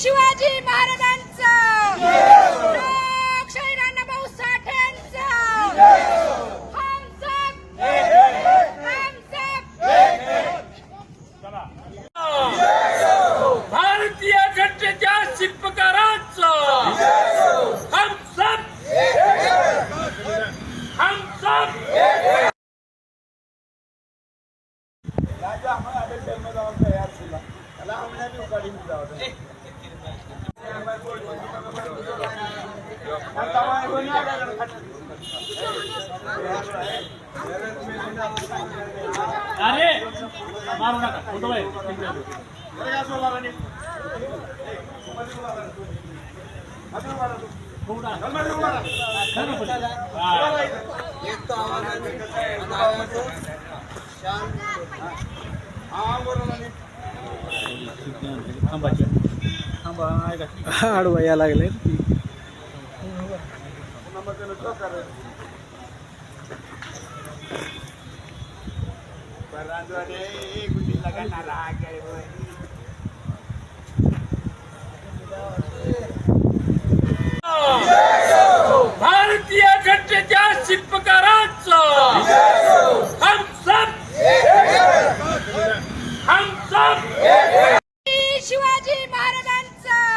शिवाजी महाराजांचं. लोकशाही राणाभाऊ साठ्यांचं हम सब हम सब भारतीय घटनेच्या शिल्पकारांचं. हम सब हम सब अरे मारू नका फोटो आडवा या लागले. जय शिवाजी महाराजांचा.